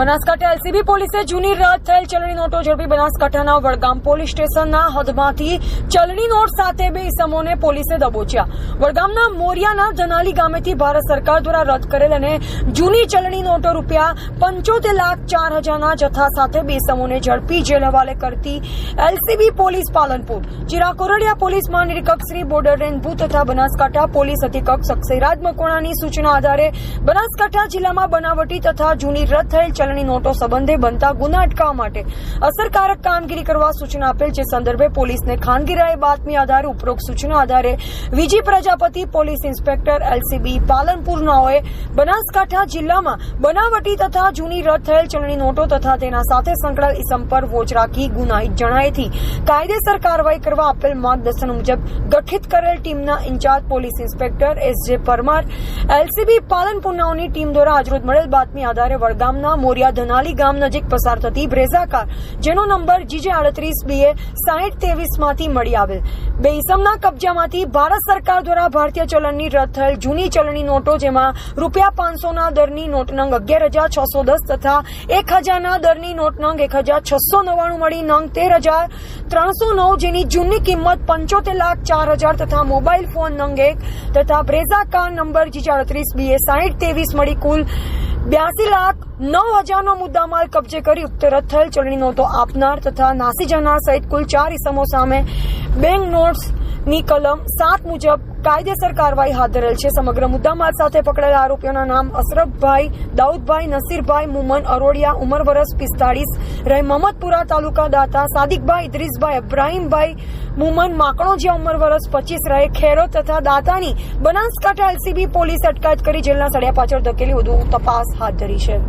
Banaskantha LCB પોલીસે જૂની રદ થયેલ ચલણી નોટો ઝડપી બનાસકાંઠાના વડગામ પોલીસ સ્ટેશનના હદમાંથી ચલણી નોટ સાથે બે ઇસમોને પોલીસે દબોચ્યા. વડગામના મોરિયાના ધનાલી ગામેથી ભારત સરકાર દ્વારા રદ કરેલ અને જૂની ચલણી નોટો રૂપિયા પંચોતેર લાખ ચાર હજારના જથ્થા સાથે બે ઇસમોને ઝડપી જેલ હવાલે કરતી એલસીબી પોલીસ પાલનપુર જીરા કોરડિયા પોલીસ મહાનિરીક્ષક શ્રી બોર્ડર રેન્જ ભૂ તથા બનાસકાંઠા પોલીસ અધિક્ષક સક્ષયરાજ મકોણાની સૂચના આધારે બનાસકાંઠા જિલ્લામાં બનાવટી તથા જૂની રદ થયેલ ચલણી નોટો સંબંધે બનતા ગુના અટકાવવા માટે અસરકારક કામગીરી કરવા સૂચના આપેલ જે સંદર્ભે પોલીસને ખાનગીરાએ બાતમી આધારે ઉપરોક્ત સૂચના આધારે V G Prajapati, police inspector LCB પાલનપુરનાઓએ Banaskantha જિલ્લામાં બનાવટી તથા જૂની રદ થયેલ ચલણી નોટો તથા તેના સાથે સંકળાયેલ ઇસમ પર વોચ રાખી ગુનાહિત જણાયેથી કાયદેસર કાર્યવાહી કરવા આપેલ માર્ગદર્શન મુજબ ગઠિત કરેલ ટીમના incharge police inspector S Parmar, LCB પાલનપુરનાઓની team દ્વારા આજરોજ મળેલ બાતમી આધારે વડગામના મોરિયા ધનાલી ગામ નજીક પસાર થતી બ્રેઝા જેનો નંબર જીજે આડત્રીસ બીએ સાહીઠ ત્રેવીસમાંથી મળી આવેલ. બે ઇસમના કબજામાંથી ભારત સરકાર દ્વારા ભારતીય ચલણની રદ થયેલ જૂની ચલણી નોટો, જેમાં રૂપિયા પાંચસોના દરની નોટ નંગ અગિયાર હજાર છસો દસ તથા એક હજારના દરની નોટ એક હજાર છસો નવ્વાણું મળી નંગ તેર હજાર ત્રણસો નવ, જેની જૂની કિંમત પંચોતેર લાખ ચાર હજાર તથા મોબાઈલ ફોન નંગ એક તથા બ્રેઝા કાર નંબર જીજે અડત્રીસ બીએ સાહીઠ ત્રેવીસ મળી કુલ બ્યાસી લાખ નવ હજારનો મુદ્દામાલ કબજે કરી ઉત્તર થયેલ ચલણી નોટો આપનાર તથા નાસી જનાર સહિત કુલ ચાર ઇસમો સામે બેંક નોટ્સની કલમ સાત મુજબ કાયદેસર કાર્યવાહી હાથ ધરેલ છે. સમગ્ર મુદ્દામાલ સાથે પકડાયેલા આરોપીઓના નામ અશરફભાઈ, દાઉદભાઈ, નસીરભાઈ, મુમન, અરોડિયા, ઉમર વરસ, પિસ્તાળીસ, રહે મહમદપુરા તાલુકા દાતા, સાદિકભાઈ, ઇદ્રીસભાઈ, અબ્રાહીમભાઈ, મુમન, માકણોજીયા, ઉમર વરસ, પચીસ, રહે ખેરો તથા દાતાની બનાસકાંઠા એલસીબી પોલીસ અટકાયત કરી જેલના સળિયા પાછળ ધકેલી વધુ તપાસ હાથ ધરી છે.